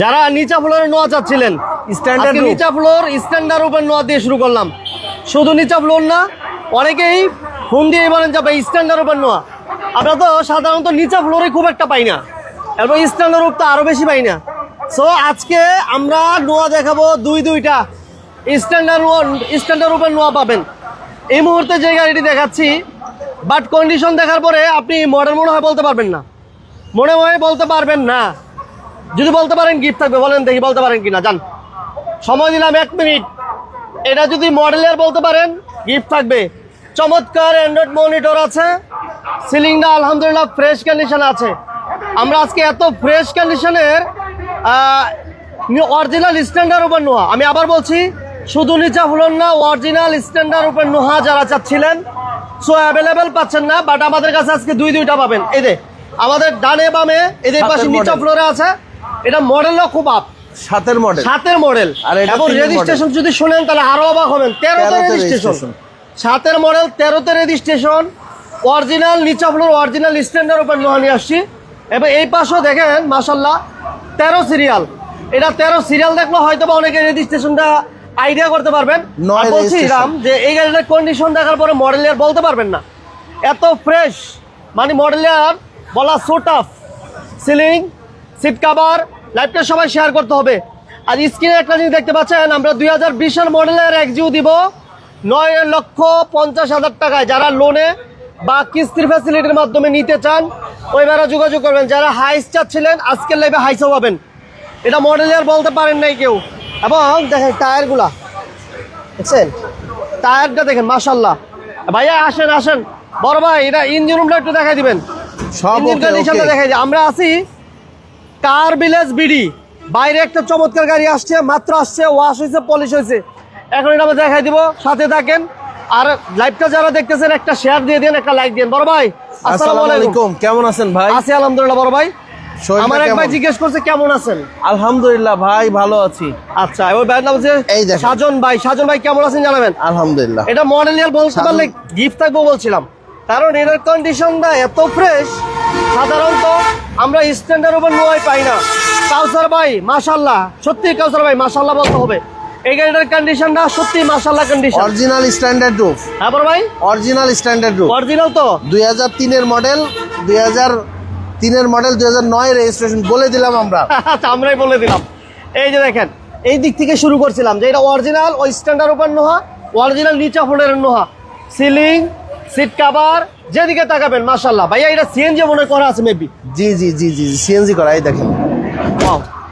যারা নিচা ফ্লোরে নোয়া চাচ্ছিলেন স্ট্যান্ডার্ড নিচা ফ্লোর স্ট্যান্ডার্ড উপর নোয়া দিয়ে শুরু করলাম। শুধু নিচা ফ্লোর না অনেকেই ফোন দিয়ে বলেন যে ভাই স্ট্যান্ডার্ড উপর নোয়া। আমরা তো সাধারণত নিচা ফ্লোরে খুব একটা পাই না। এবং স্ট্যান্ডার্ড রূপ তো আরও বেশি পাই না। সো আজকে আমরা নোয়া দেখাবো দুই দুইটা স্ট্যান্ডার্ড স্ট্যান্ডার্ড উপর নোয়া পাবেন। এই মুহূর্তে যে গাড়িটি দেখাচ্ছি বাট কন্ডিশন দেখার পরে আপনি মডেল মনে হয় বলতে পারবেন না। মনে হয় বলতে পারবেন না। যদি বলতে পারেন গিফট থাকবে বলেন দেখি বলতে পারেন কিনা জান সময় দিলাম এক মিনিট। এটা যদি মডেলের বলতে পারেন গিফট থাকবে। চমৎকার অ্যান্ড্রয়েড মনিটর আছে। সিলিংটা আলহামদুলিল্লাহ ফ্রেশ কন্ডিশন আছে। আমরা আজকে এত ফ্রেশ কন্ডিশনের অরিজিনাল স্ট্যান্ডার্ড উপর নোহা। আমি আবার বলছি শুধু নিচা ফুলন না অরিজিনাল স্ট্যান্ডার্ড উপর নোহা যারা চাচ্ছিলেন সো অ্যাভেলেবেল পাচ্ছেন না বাট আমাদের কাছে আজকে দুই দুইটা পাবেন। এই যে আমাদের ডানে বামে এদের পাশে নিচা ফ্লোরে আছে। এটা মডেলও খুব আপ সাতের মডেল সাতের মডেল আর এবং রেজিস্ট্রেশন যদি শুনেন তাহলে আরও অবাক হবেন। তেরোতে রেজিস্ট্রেশন সাতের মডেল তেরোতে রেজিস্ট্রেশন অরিজিনাল নিচা ফ্লোর অরিজিনাল স্ট্যান্ডার্ড উপর নোয়া নিয়ে আসছি। এবং এই পাশেও দেখেন মাসাল্লাহ তেরো সিরিয়াল এটা তেরো সিরিয়াল দেখলে হয়তো বা অনেকে রেজিস্ট্রেশনটা আইডিয়া করতে পারবেন। বলছিলাম যে এই গাড়িটার কন্ডিশন দেখার পরে মডেল ইয়ার বলতে পারবেন না। এত ফ্রেশ মানে মডেল ইয়ার বলা so tough ceiling seat cover লাইফটা সবাই শেয়ার করতে হবে। আর স্ক্রিনে একটা জিনিস দেখতে পাচ্ছেন আমরা দুই হাজার বিশের মডেলের একজিও দিব নয় লক্ষ পঞ্চাশ হাজার টাকায়। যারা লোনে বা কিস্তির ফ্যাসিলিটির মাধ্যমে নিতে চান ওইবারে যোগাযোগ করবেন। যারা হাইস চাচ্ছিলেন আজকের লাইভে হাইসও পাবেন। এটা মডেলের বলতে পারেন নাই কেউ। এবং দেখেন টায়ারগুলা দেখছেন? টায়ারটা দেখেন মাশাল্লাহ ভাইয়া আসেন আসেন। বড় ভাই এটা ইঞ্জিন রুমটা একটু দেখাই দিবেন। সব দেখাই দিই। আমরা আছি কার ভিলেজ বিডি? বাইরে একটা চমৎকার গাড়ি আসছে মাত্র আসছে ওয়াশ হয়েছে পলিশ হয়েছে। এখন এটা আমরা দেখাই দিব সাথে থাকেন। আর লাইভটা যারা দেখতেছেন একটা শেয়ার দিয়ে দেন একটা লাইক দিন। বড় ভাই আসসালামু আলাইকুম। কেমন আছেন ভাই? আছি আলহামদুলিল্লাহ বড় ভাই। আমার এক ভাই জিজ্ঞেস করছে কেমন আছেন? আলহামদুলিল্লাহ ভাই ভালো আছি। আচ্ছা ওই ভাইয়ের নাম হচ্ছে। সাজন ভাই। সাজন ভাই কেমন আছেন জানাবেন? আলহামদুলিল্লাহ। এটা মডেল ইয়ার বলতে পারলে গিফট থাকব বলছিলাম। কারণ এটার কন্ডিশনটা এত ফ্রেশ সাধারণত আমরা স্ট্যান্ডার্ড উপর নোয়াই পাই না। কাউসার ভাই মাশাল্লাহ সত্যি কাউসার ভাই মাশাল্লাহ বলতে হবে। এই গাড়িটার কন্ডিশনটা সত্যি মাশাল্লাহ কন্ডিশন অরিজিনাল স্ট্যান্ডার্ড রুফ হ্যাঁ বড় ভাই? অরিজিনাল স্ট্যান্ডার্ড রুফ অরিজিনাল তো। দুই হাজার তিনের মডেল দুই হাজার তিনের মডেল দুই হাজার নয় রেজিস্ট্রেশন বলে দিলাম আমরা। আচ্ছা আমরাই বলে দিলাম। এই যে দেখেন এই দিক থেকে শুরু করছিলাম যে এটা অরিজিনাল ওই স্ট্যান্ডার্ড উপর নোহা অরিজিনাল নিচা ফোনের নোহা। সিলিং সিট কাভার যেদিকে তাকাবেন মাশাল্লাহ ভাইয়া এটা সিএনজি মনে করা আছে মেবি জি জি জি জি সিএনজি করা এই দেখেন।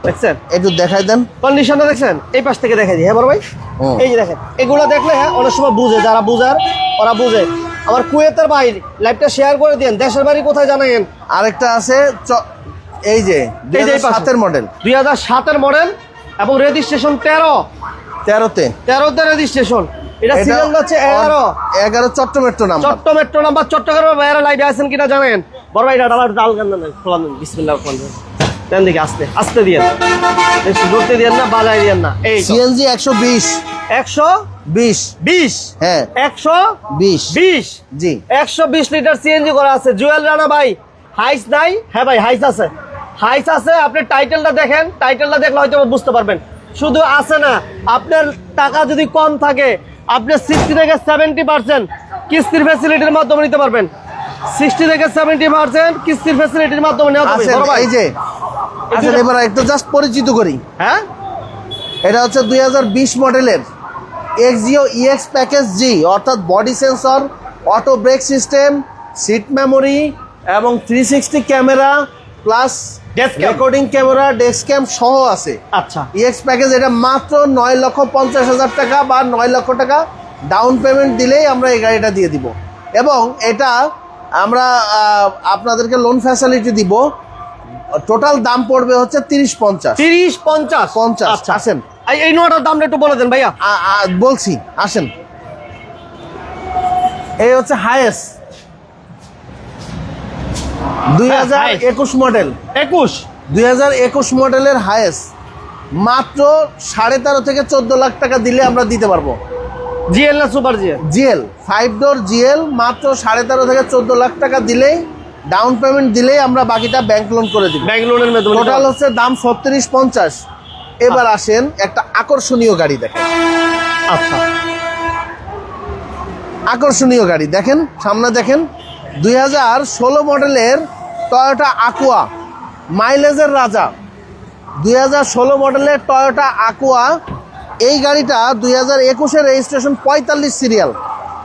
দেখছেন? একটু দেখাই দেন। কন্ডিশনটা দেখছেন? এই পাশ থেকে দেখাই দিই। হ্যাঁ বড় ভাই? এই যে দেখেন এগুলো দেখলে হ্যাঁ অনেক সময় বুঝে যারা বুঝার ওরা বুঝে। আমার কুয়েতের ভাই লাইভটা শেয়ার করে দিন দেশের বাড়ি কোথায় জানাইন আরেকটা আছে এই যে দুই। সাতের মডেল দুই হাজার সাতের মডেল এবং রেজিস্ট্রেশন তেরো। তেরোতে। তেরোতে রেজিস্ট্রেশন এটা সিরিয়াল হচ্ছে এগারো। এগারো Chatta metro number. Chatta metro number চট্টগ্রামের বাইরে লাইভে আছেন কিনা জানেন? বড় ভাই ডালার ডাল গান না খোলান বিসমিল্লাহ রহমান দেন দিকে আস্তে আস্তে দিয়ে বেশি জোরতে দিয়ে না বাজায় দিয়ে না। এই সিএনজি একশো বিশ। একশো বিশ। বিশ? হ্যাঁ। একশো বিশ। বিশ? জি। একশো বিশ লিটার সিএনজি করা আছে। জুয়েল রানা ভাই হাইস নাই? হ্যাঁ ভাই হাইস আছে। হাইস আছে আপনি টাইটেলটা দেখেন। টাইটেলটা দেখলে হয়তো বুঝতে পারবেন। শুধু আছে না আপনার টাকা যদি কম থাকে আপনি সিক্সটি থেকে সেভেন্টি পার্সেন্ট কিস্তির ফ্যাসিলিটির মাধ্যমে নিতে পারবেন। সিক্সটি থেকে সেভেন্টি পার্সেন্ট কিস্তির ফ্যাসিলিটির মাধ্যমে নেওয়া যাবে। এই যে আচ্ছা এবার একটু জাস্ট পরিচিত করি। হ্যাঁ? এটা হচ্ছে দুই হাজার বিশ মডেলের এক্সিও ইএক্স প্যাকেজ জি অর্থাৎ body sensor auto brake system seat memory এবং three sixty camera plus. Recording camera dash cam সহ আছে। আচ্ছা। ইএক্স প্যাকেজ এটা মাত্র নয় লক্ষ পঞ্চাশ হাজার টাকা বা নয় লক্ষ টাকা ডাউন পেমেন্ট দিলেই আমরা এই গাড়িটা দিয়ে দিব। এবং এটা আমরা আপনাদেরকে লোন ফ্যাসিলিটি দিব। টোটাল দাম পড়বে হচ্ছে তিরিশ পঞ্চাশ। তিরিশ পঞ্চাশ? পঞ্চাশ, আচ্ছা। আসেন। এই- এই নোয়াটার দামটা একটু বলে দেন ভাইয়া। বলছি আসেন। এই হচ্ছে হায়েস্ট দুই হাজার। একুশ মডেল একুশ? দুই হাজার একুশ মডেলের হায়েস্ট মাত্র সাড়ে তেরো থেকে চোদ্দ লাখ টাকা দিলে আমরা দিতে পারব। জিএল না super GL? GL five door GL মাত্র সাড়ে তেরো থেকে চোদ্দ লাখ টাকা দিলেই ডাউন পেমেন্ট দিলেই আমরা বাকিটা ব্যাংক লোন করে দিব। ব্যাংক লোনের টোটাল হচ্ছে দাম ছত্রিশ পঞ্চাশ। এবার আসেন একটা আকর্ষণীয় গাড়ি দেখেন। আচ্ছা। আকর্ষণীয় গাড়ি দেখেন সামনে দেখেন। দুই হাজার ষোলো মডেলের টয়োটা আকুয়া মাইলেজের রাজা। দুই হাজার ষোলো মডেলের টয়োটা আকুয়া এই গাড়িটা দুই হাজার একুশের রেজিস্ট্রেশন পঁয়তাল্লিশ সিরিয়াল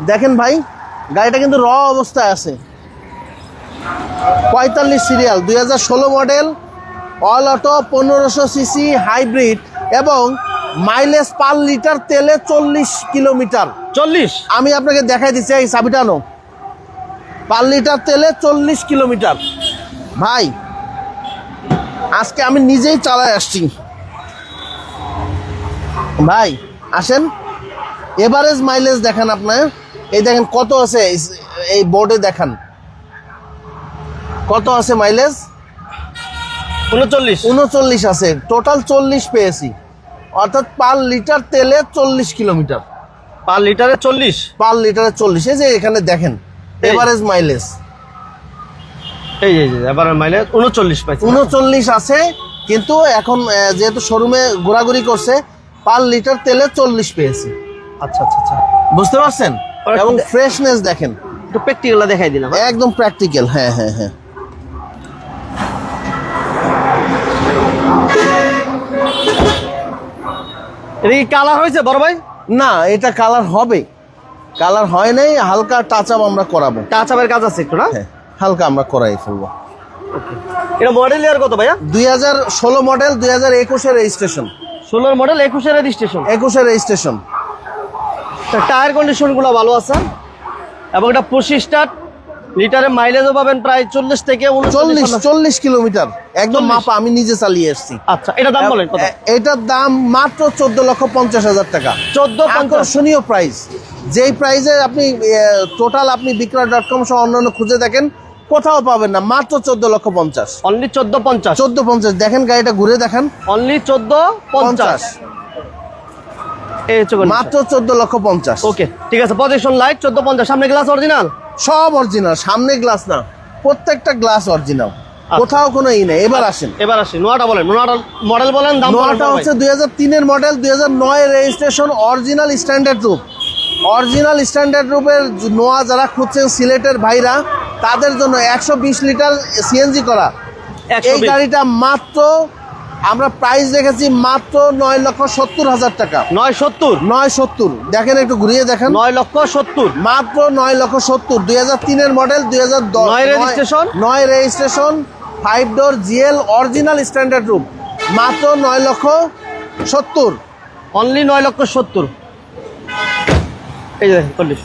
দেখেন ভাই গাড়িটা কিন্তু র অবস্থায় আছে। পঁয়তাল্লিশ সিরিয়াল দুই হাজার ষোলো মডেল অল অটো পনেরোশো সিসি হাইব্রিড এবং মাইলেজ পার লিটার তেলে চল্লিশ কিলোমিটার চল্লিশ? আমি আপনাকে দেখাই দিচ্ছি এই চাবিটা পার লিটার তেলে চল্লিশ কিলোমিটার। ভাই আজকে আমি নিজেই চালায় আসছি। ভাই আসেন। এভারেজ মাইলেজ দেখান আপনার। এই দেখেন কত আছে এই- বোর্ডে দেখান। কত আছে মাইলেজ উনচল্লিশ উনচল্লিশ আছে। টোটাল চল্লিশ পেয়েছি। অর্থাৎ পার লিটার তেলে চল্লিশ কিলোমিটার। পার লিটারে চল্লিশ। পার লিটারে চল্লিশ। এই যে এখানে দেখেন। এভারেজ মাইলেজ এই এই এবার মাইলেজ উনচল্লিশ পাইছে। উনচল্লিশ আছে কিন্তু এখন যেহেতু শোরুমে ঘোরাঘুরি করছে পার লিটার তেলে চল্লিশ পেয়েছি। আচ্ছা আচ্ছা আচ্ছা। বুঝতে পারছেন? এবং ফ্রেশনেস দেখেন। একটু প্র্যাকটিক্যাল দেখাই দিলাম হ্যাঁ? একদম প্র্যাকটিক্যাল হ্যাঁ হ্যাঁ হ্যাঁ। এটা কি কালার হয়েছে বড় ভাই? না এটা কালার হবে। কালার হয় নাই হালকা টাচ আপ আমরা করাবো। টাচ আপের কাজ আছে একটু না? হ্যাঁ হালকা আমরা করাই ফেলব। এটা মডেল ইয়ার কত ভাইয়া? দুই হাজার ষোলো মডেল দুই হাজার একুশের রেজিস্ট্রেশন ষোলোর মডেল একুশের রেজিস্ট্রেশন একুশের রেজিস্ট্রেশন টায়ার কন্ডিশনগুলো ভালো আছে। এবং এটা পঁচিশ স্টার্ট লিটারে মাইলেজও পাবেন প্রায় চল্লিশ থেকে চল্লিশ চল্লিশ কিলোমিটার। একদম মাপা আমি নিজে চালিয়ে এসছি। আচ্ছা এটা দাম বলেন কত? এটার দাম মাত্র চোদ্দ লক্ষ পঞ্চাশ হাজার টাকা। চোদ্দ আকর্ষণীয় প্রাইস যেই প্রাইসে আপনি টোটাল আপনি বিক্রয় ডট কম সহ অন্যান্য খুঁজে দেখেন কোথাও পাবেন না মাত্র চোদ্দ লক্ষ পঞ্চাশ। অনলি চোদ্দ পঞ্চাশ? চোদ্দ পঞ্চাশ দেখেন গাড়িটা ঘুরে দেখেন। অনলি চোদ্দ পঞ্চাশ? মাত্র চোদ্দ লক্ষ পঞ্চাশ। ওকে ঠিক আছে পজিশন লাইট চোদ্দ পঞ্চাশ। সামনে গ্লাস অরিজিনাল সব অরিজিনাল সামনে গ্লাস না প্রত্যেকটা গ্লাস অরিজিনাল আচ্ছা। কোথাও কোনো ই নেই এবার আসেন এবার আসেন নোয়াটা বলেন নোয়াটা মডেল বলেন দাম নোয়াটা হচ্ছে। দুই হাজার তিনের মডেল দুই হাজার নয় রেজিস্ট্রেশন অরিজিনাল স্ট্যান্ডার্ড রূপ অরিজিনাল স্ট্যান্ডার্ড রূপের নোয়া যারা খুঁজছেন সিলেটের ভাইরা তাদের জন্য একশো বিশ লিটার সিএনজি করা এই গাড়িটা মাত্র আমরা প্রাইস রেখেছি মাত্র নয় লক্ষ সত্তর হাজার টাকা। নয় সত্তর? নয় সত্তর। দেখেন একটু ঘুরিয়ে দেখেন। নয় লক্ষ সত্তর? মাত্র নয় লক্ষ সত্তর। দুই হাজার তিনের মডেল দুই হাজার দশ নয় registration? নয় registration five door GL original standard room মাত্র নয় লক্ষ সত্তর। অনলি নয় লক্ষ সত্তর। এই দেখেন, চল্লিশ।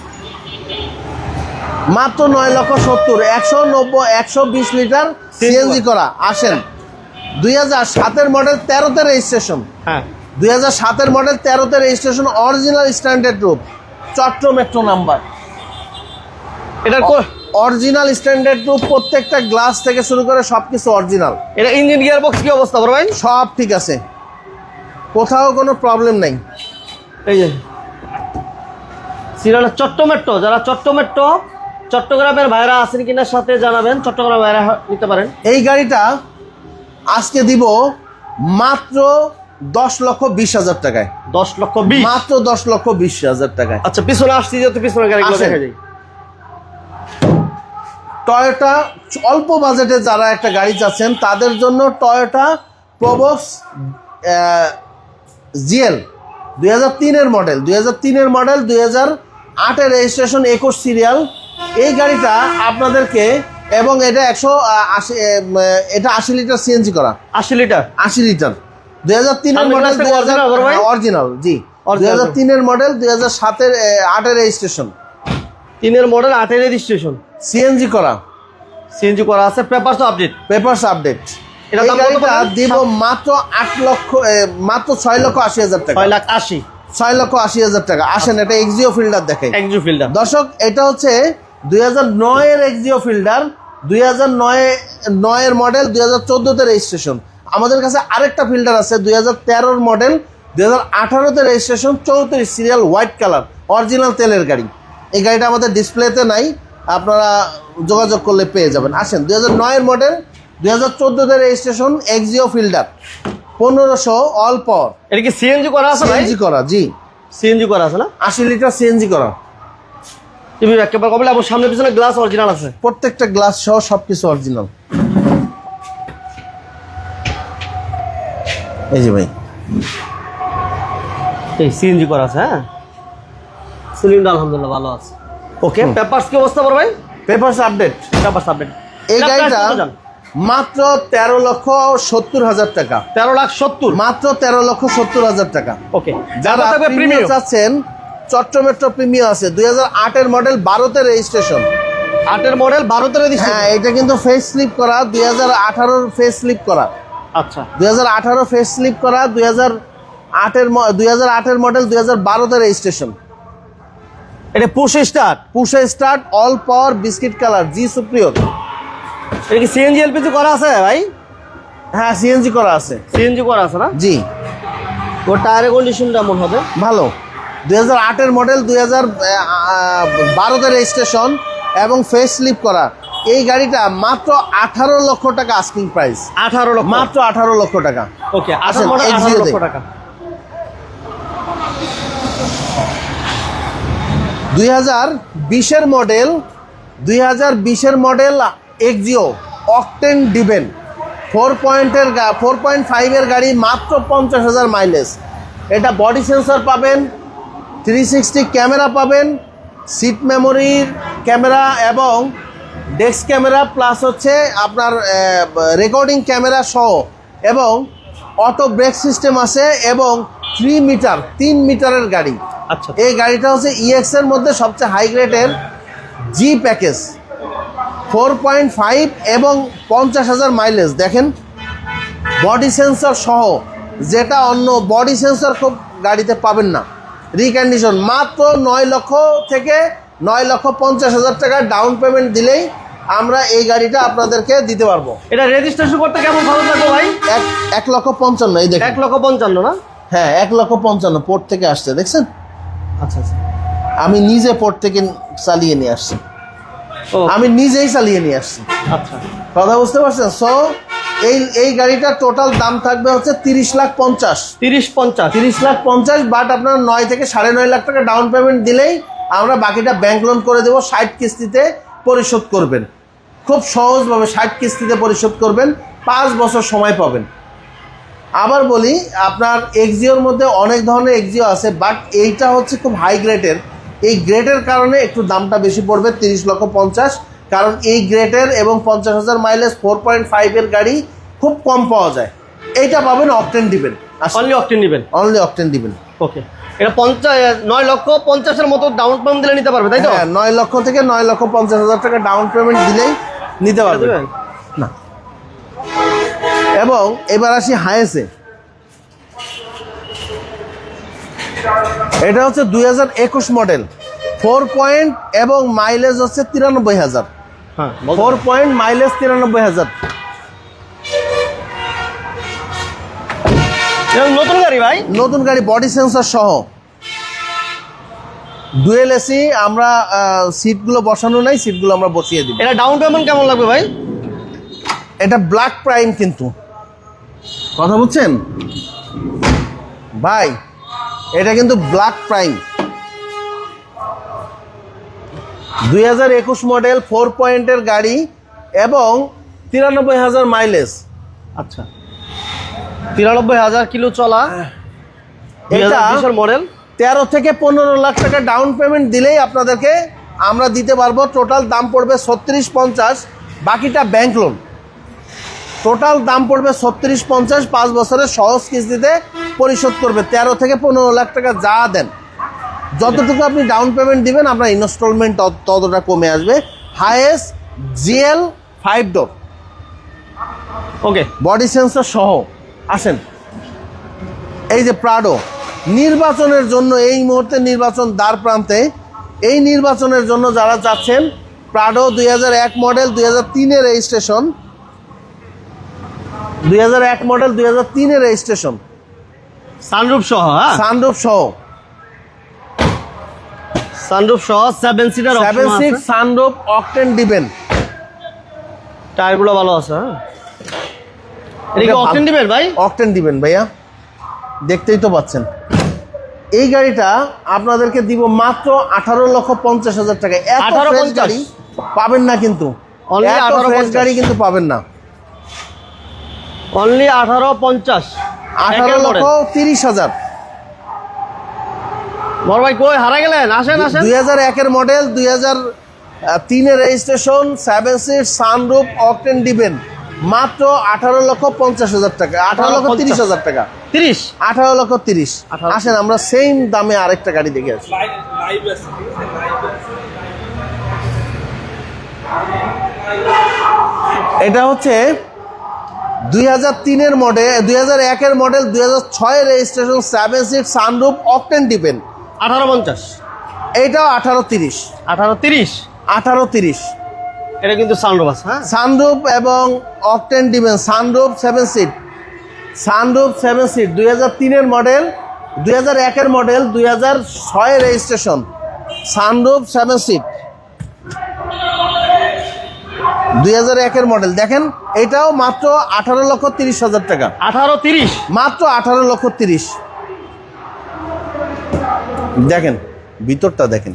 মাত্র নয় লক্ষ সত্তর। একশো নব্বই একশো বিশ লিটার সিএনজি করা। আসেন। দুই হাজার সাতের মডেল তেরোতে রেজিস্ট্রেশন হ্যাঁ। দুই হাজার সাতের মডেল তেরোতে registration original standard room Chatta metro number এটার কো- অরিজিনাল স্ট্যান্ডার্ড রুম প্রত্যেকটা গ্লাস থেকে শুরু করে সব কিছু অরিজিনাল এটা ইঞ্জিন গিয়ার বক্স কি অবস্থা ভাই? সব ঠিক আছে। কোথাও কোনো প্রবলেম নেই। এই যে। সিরিয়াল চট্টমেট্টো যারা চট্টমেট্টো চট্টগ্রামের ভাইরা আছেন কিনার সাথে জানাবেন। চট্টগ্রামের ভাইরা নিতে পারেন। এই গাড়িটা আজকে দিব মাত্র দশ লক্ষ বিশ হাজার টাকায়। দশ লক্ষ বিশ? মাত্র দশ লক্ষ বিশ হাজার টাকায়। আচ্ছা পিছনে আসছি যেহেতু পিছনে গাড়িগুলো আসেন। দেখা যায় টয়োটা অল্প বাজেটে যারা একটা গাড়ি চাচ্ছেন তাদের জন্য টয়োটা প্রবক্স জিএল দুই হাজার তিনের মডেল দুই হাজার তিনের মডেল দুই হাজার আটের রেজিস্ট্রেশন একুশ সিরিয়াল এই গাড়িটা আপনাদেরকে এবং এটা একশো আশি এটা আশি লিটার সিএনজি করা। আশি লিটার? আশি লিটার। দুই হাজার তিনের মডেল? অরিজিনাল জি। দুই হাজার তিনের মডেল দুই হাজার সাতের আটের রেজিস্ট্রেশন তিনের মডেল আটের রেজিস্ট্রেশন সিএনজি করা। সিএনজি করা আছে পেপারস আপডেট পেপারস আপডেট বললেন? দিব মাত্র আট লক্ষ মাত্র ছয় লক্ষ আশি হাজার টাকা। ছয় লাখ আশি। ছয় লক্ষ আশি হাজার টাকা। আসেন এটা এক্সিও ফিল্ডার দেখাই। একজু ফিল্ডার দর্শক এটা হচ্ছে দুই হাজার নয়ের এক্সিও ফিল্ডার দুই হাজার নয় নয়ের মডেল দুই হাজার চোদ্দোতে রেজিস্ট্রেশন আমাদের কাছে আরেকটা ফিল্ডার আছে দুই হাজার তেরোর মডেল দুই হাজার আঠারোতে রেজিস্ট্রেশন চৌত্রিশ সিরিয়াল হোয়াইট কালার অরিজিনাল তেলের গাড়ি। এই গাড়িটা আমাদের ডিসপ্লেতে নাই আপনারা যোগাযোগ করলে পেয়ে যাবেন। আসেন দুই হাজার নয়ের মডেল দুই হাজার চোদ্দোতে রেজিস্ট্রেশন এক্সিও ফিল্ডার পনেরোশো অল পাওয়ার এটা কি সিএনজি করা আছে সিএনজি করা জি। সিএনজি করা আছে না? আশি লিটার সিএনজি করা। টিভি একেবারে কমলে এবং সামনে পিছনে গ্লাস অরিজিনাল আছে। প্রত্যেকটা গ্লাস সহ সবকিছু অরিজিনাল এই যে ভাই। এই সিএনজি করা আছে হ্যাঁ? সিলিন্ডার আলহামদুলিল্লাহ ভালো আছে। ওকে পেপারস কি অবস্থা বড় ভাই? পেপারস আপডেট পেপারস আপডেট এই গাড়িটা মাত্র তেরো লক্ষ সত্তর হাজার টাকা। তেরো লাখ সত্তর। মাত্র তেরো লক্ষ সত্তর হাজার টাকা। ওকে যারা প্রিমিয়াম চাচ্ছেন চট্টগ্রাম মেট্রো প্রিমিয়াম আছে দুই হাজার মডেল বারোতে রেজিস্ট্রেশন আটের মডেল বারোতে দিচ্ছে হ্যাঁ এটা কিন্তু ফেস স্লিপ করা দুই হাজার আঠারোর ফেস স্লিপ করা। আচ্ছা। দুই হাজার আঠারো ফেস স্লিপ করা দুই হাজার আটের দুই হাজার আটের মডেল দুই হাজার বারোতে রেজিস্ট্রেশন এটা পুশ স্টার্ট পুষে start all power biscuit colour G superior এটা কি সিএনজি এলপিজি করা আছে ভাই? হ্যাঁ সিএনজি করা আছে। সিএনজি করা আছে না? জি। ও টায়ারের কন্ডিশন কেমন হবে? ভালো। দুই হাজার মডেল দুই হাজার বারোতে রেজিস্ট্রেশন এবং ফেস স্লিপ করা। এই গাড়িটা মাত্র আঠারো লক্ষ টাকা আস্কিং প্রাইস আঠারো লক্ষ। মাত্র আঠারো লক্ষ টাকা। ওকে আসেন, আঠারো মডেল আঠারো X0 লক্ষ টাকা। দুই হাজার বিশের মডেল দুই হাজার বিশের model Axio octane driven four পয়েন্টের ফোর পয়েন্ট ফাইভের গাড়ি মাত্র পঞ্চাশ হাজার মাইলেজ এটা বডি সেন্সর পাবেন থ্রি সিক্সটি ক্যামেরা পাবেন সিট মেমোরির ক্যামেরা এবং ডেস্ক ক্যামেরা প্লাস হচ্ছে আপনার রেকর্ডিং ক্যামেরা সহ এবং অটো ব্রেক সিস্টেম আছে এবং থ্রি মিটার তিন মিটারের গাড়ি। আচ্ছা। এই গাড়িটা হচ্ছে ইএক্স এর মধ্যে সবচেয়ে হাই গ্রেডের G package four point five এবং পঞ্চাশ হাজার মাইলেজ দেখেন। বডি সেন্সর সহ যেটা অন্য বডি সেন্সর খুব গাড়িতে পাবেন না। রিকন্ডিশন মাত্র নয় লক্ষ থেকে নয় লক্ষ পঞ্চাশ হাজার টাকা ডাউন পেমেন্ট দিলেই আমরা এই গাড়িটা আপনাদেরকে দিতে পারব। এটা রেজিস্ট্রেশন করতে কেমন খরচ লাগবে ভাই? এক এক লক্ষ পঞ্চান্ন এই দেখেন। এক লক্ষ পঞ্চান্ন না? হ্যাঁ এক লক্ষ পঞ্চান্ন পোর্ট থেকে আসছে দেখছেন? আচ্ছা আচ্ছা। আমি নিজে পোর্ট থেকে চালিয়ে নিয়ে আসছি। আমি নিজেই চালিয়ে নিয়ে আসছি। আচ্ছা। কথা বুঝতে পারছেন? সো এই এই গাড়িটার টোটাল দাম থাকবে হচ্ছে তিরিশ লাখ পঞ্চাশ। তিরিশ পঞ্চাশ। তিরিশ লাখ পঞ্চাশ বাট আপনার নয় থেকে সাড়ে নয় লাখ টাকা ডাউন পেমেন্ট দিলেই আমরা বাকিটা ব্যাংক লোন করে দেবো ষাট কিস্তিতে পরিশোধ করবেন। খুব সহজভাবে ষাট কিস্তিতে পরিশোধ করবেন পাঁচ বছর সময় পাবেন। আবার বলি আপনার এক্সিওর মধ্যে অনেক ধরনের এক্সিও আছে বাট এইটা হচ্ছে খুব হাই গ্রেডের এই গ্রেডের কারণে একটু দামটা বেশি পড়বে তিরিশ লক্ষ পঞ্চাশ। কারণ এই গ্রেটের এবং পঞ্চাশ হাজার মাইলেজ ফোর পয়েন্ট ফাইভের গাড়ি খুব কম পাওয়া যায়। এইটা পাবেন অকটেন দিবেন। অনলি অকটেন দিবেন? অনলি অকটেন দিবেন। ওকে এটা পঞ্চাশ নয় লক্ষ পঞ্চাশের মতো ডাউন পেমেন্ট দিলে নিতে পারবে তাই তো? হ্যাঁ নয় লক্ষ থেকে নয় লক্ষ পঞ্চাশ হাজার টাকা ডাউন পেমেন্ট দিলেই নিতে পারবে না। এবং এবার আসি হায়েসে এটা হচ্ছে দুই হাজার একুশ মডেল ফোর পয়েন্ট এবং মাইলেজ হচ্ছে তিরানব্বই হাজার। হ্যাঁ। ফোর পয়েন্ট মাইলেজ তিরানব্বই হাজার। নতুন গাড়ি ভাই? নতুন গাড়ি বডি সেন্সর সহ। ডুয়েল এসি আমরা সিটগুলো বসানো নাই সিটগুলো আমরা বসিয়ে দিব। এটা ডাউন পেমেন্ট কেমন লাগবে ভাই? এটা ব্ল্যাক প্রাইম কিন্তু। কথা বুঝছেন? ভাই এটা কিন্তু ব্ল্যাক প্রাইম দুই হাজার একুশ মডেল ফোর পয়েন্টের গাড়ি এবং তিরানব্বই হাজার মাইলেজ আচ্ছা। তিরানব্বই হাজার কিলো চলা। এটা এটা মডেল তেরো থেকে পনেরো লাখ টাকা ডাউন পেমেন্ট দিলেই আপনাদেরকে আমরা দিতে পারব। টোটাল দাম পড়বে ছত্রিশ পঞ্চাশ। বাকিটা ব্যাংক লোন টোটাল দাম পড়বে ছত্রিশ পঞ্চাশ। পাঁচ বছরের সহজ কিস্তিতে পরিশোধ করবে। তেরো থেকে পনেরো লাখ টাকা যা দেন। যতটুকু আপনি ডাউন পেমেন্ট দিবেন আপনার ইনস্টলমেন্ট ততটা কমে আসবে। Highest GL five door okay body sensor সহ। আসেন। এই যে প্রাডো নির্বাচনের জন্য এই মুহূর্তে নির্বাচন দ্বার প্রান্তে এই নির্বাচনের জন্য যারা যাচ্ছেন প্রাডো দুই এক মডেল দুই হাজার তিনের রেজিস্ট্রেশন দুই এক মডেল দুই হাজার তিনের রেজিস্ট্রেশন সানরুফ সহ হ্যাঁ? সানরুফ সহ। সানরুফ সহ seven seater seven six sunroof octane ডিবেন টায়ারগুলো ভালো আছে হ্যাঁ? এটা কি অপশন দিবেন ভাই? অকটেন দিবেন ভাইয়া। দেখতেই তো পাচ্ছেন। এই গাড়িটা আপনাদেরকে দিব মাত্র আঠারো লক্ষ পঞ্চাশ হাজার টাকা। এত ফ্রেশ গাড়ি পাবেন না কিন্তু। এত 18 ফ্রেশ গাড়ি কিন্তু পাবেন না। অনলি আঠারো পঞ্চাশ। আঠারো লক্ষ তিরিশ হাজার। বড় ভাই কই হারা গেলেন? আসেন আসেন। দুই হাজার একের মডেল দুই হাজার তিনের registration seven seat sunroof octane দিবেন মাত্র আঠারো লক্ষ পঞ্চাশ হাজার টাকা আঠারো লক্ষ তিরিশ হাজার টাকা। তিরিশ? আঠারো লক্ষ তিরিশ। 18 আসেন আমরা সেম দামে আরেকটা গাড়ি দেখে আসি। এটা হচ্ছে দুই হাজার তিনের মডেল দুই হাজার একের মডেল দুই হাজার ছয়ের registration seven seat sunroof octane দিবেন আঠারো পঞ্চাশ। এইটাও আঠারো তিরিশ। আঠারো তিরিশ? আঠারো তিরিশ। এটা কিন্তু সাউন্ড বাস হ্যাঁ? সানরুপ এবং অকটেন দিবেন sunroof seven seat sunroof seven seat দুই হাজার তিনের মডেল দুই হাজার একের মডেল দুই হাজার ছয় রেজিস্ট্রেশন সানরুপ সেভেন সিট দুই হাজার একের মডেল দেখেন এটাও মাত্র আঠারো লক্ষ তিরিশ হাজার টাকা। আঠারো তিরিশ? মাত্র আঠারো লক্ষ তিরিশ। দেখেন ভিতরটা দেখেন।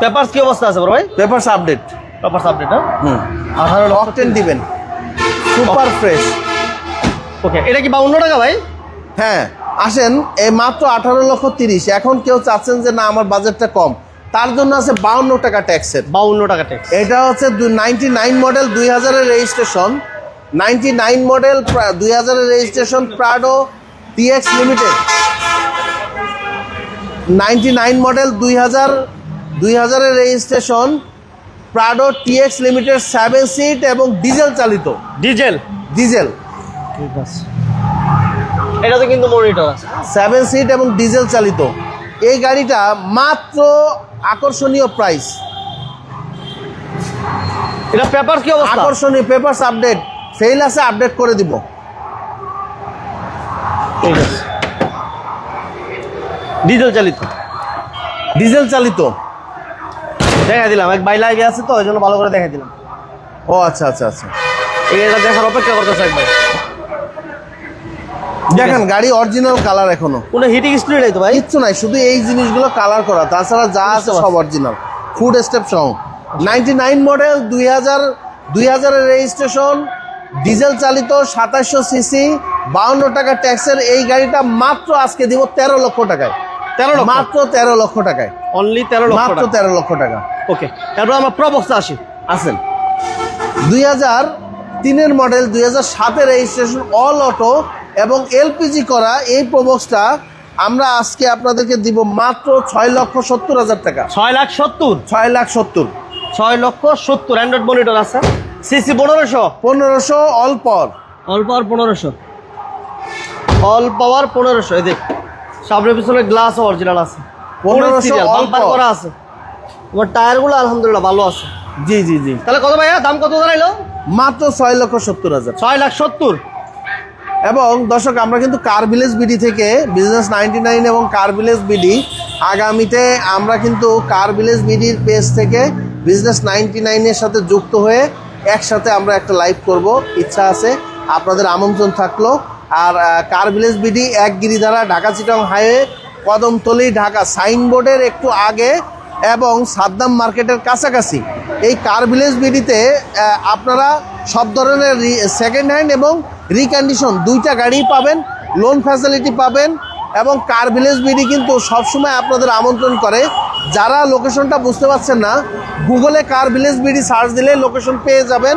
পেপারস কি অবস্থা আছে বড় ভাই? পেপারস আপডেট পেপারস আপডেট হ্যাঁ? হুম। আঠারো অকটেন দিবেন। সুপার ফ্রেশ ওকে এটা কি বাউন্ন টাকা ভাই? হ্যাঁ আসেন এই মাত্র আঠারো লক্ষ তিরিশ। এখন কেউ চাচ্ছেন যে না আমার বাজেটটা কম। তার জন্য আছে বাউন্ন টাকা ট্যাক্সের বাউন্ন টাকা ট্যাক্স এটা হচ্ছে নাইনটি নাইন মডেল দুই হাজারের রেজিস্ট্রেশন নাইনটি নাইন মডেল দুই হাজারের registration Prado TX limited ninety nine model দুই হাজার দুই হাজারের registration Prado TX limited seven seat এবং ডিজেল চালিত। ডিজেল ডিজেল ঠিক আছে। এটাতে কিন্তু মনিটর আছে। সেভেন সিট এবং ডিজেল চালিত। এই গাড়িটা মাত্র আকর্ষণীয় প্রাইস এটা পেপার কি অবস্থা? আকর্ষণীয় পেপারস আপডেট ফেল আছে আপডেট করে দিব। ঠিক আছে। ডিজেল চালিত। ডিজেল চালিত? দেখা দিলাম এক বাইলা আগে আছে তো ওই জন্য ভালো করে দেখা দিলাম। ও আচ্ছা আচ্ছা আচ্ছা। এটা দেখার অপেক্ষা করতেছে একবার দেখেন গাড়ি অরিজিনাল কালার এখনও। কোনো হিটিং স্ট্রিট নাই তো ভাই? কিচ্ছু নাই শুধু এই জিনিসগুলো কালার করা। তাছাড়া যা আছে সব অরিজিনাল ফুড স্টেপ সহ। নাইনটি নাইন মডেল দুই হাজার দুই হাজারের রেজিস্ট্রেশন ডিজেল চালিত সাতাশশো সিসি বাউন্ন টাকা ট্যাক্সের এই গাড়িটা মাত্র আজকে দিব তেরো লক্ষ টাকায়। তেরো মাত্র তেরো লক্ষ টাকায়। অনলি তেরো লক্ষ মাত্র তেরো লক্ষ টাকা। ওকে তারপর আমরা প্রবক্সে আসি। আছেন দুই হাজার তিনের মডেল দুই হাজার সাতের রেজিস্ট্রেশন অল অটো এবং এলপিজি করা এই প্রবক্সটা আমরা আজকে আপনাদেরকে দিব মাত্র ছয় লক্ষ সত্তর হাজার টাকা। ছয় লাখ সত্তর। ছয় লাখ সত্তর। ছয় লক্ষ সত্তর। অ্যান্ড্রয়েড মনিটর আছে। সিসি পনেরোশো। পনেরোশো অল পর অল পাওয়ার পনেরোশো। অল পাওয়ার পনেরোশো। এই দেখ। সামনের পিছনে গ্লাস অরিজিনাল আছে। বাম্পার করা আছে। তোমার টায়ারগুলো আলহামদুলিল্লাহ ভালো আছে। জি জি জি। তাহলে কত ভাইয়া? দাম কত দাঁড়াইলো মাত্র ছয় লক্ষ সত্তর হাজার। ছয় লাখ সত্তর। এবং দর্শক আমরা কিন্তু কার ভিলেজ বিডি থেকে বিজনেস নাইনটি নাইন এবং কার ভিলেজ বিডি আগামীতে আমরা কিন্তু কার ভিলেজ বিডির পেজ থেকে বিজনেস নাইনটি নাইনের সাথে যুক্ত হয়ে একসাথে আমরা একটা লাইভ করব। ইচ্ছা আছে আপনাদের আমন্ত্রণ থাকল। আর কার ভিলেজ বিডি এক গিরিধারা ঢাকা চিটং হাইওয়ে, কদমতলি, ঢাকা। সাইনবোর্ডের একটু আগে এবং সাদ্দাম মার্কেটের কাছাকাছি। এই কার ভিলেজ বিডিতে আপনারা সব ধরনের সেকেন্ড হ্যান্ড এবং রিকন্ডিশন দুইটা গাড়ি পাবেন লোন ফ্যাসিলিটি পাবেন এবং কার ভিলেজ বিডি কিন্তু সবসময় আপনাদের আমন্ত্রণ করে। যারা লোকেশনটা বুঝতে পারছেন না গুগলে কার ভিলেজ বিডি সার্চ দিলেই লোকেশন পেয়ে যাবেন।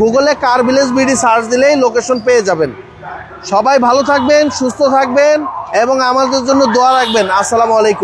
গুগলে কার ভিলেজ বিডি সার্চ দিলেই লোকেশন পেয়ে যাবেন। সবাই ভালো থাকবেন সুস্থ থাকবেন এবং আমাদের জন্য দোয়া রাখবেন। আসসালামু আলাইকুম।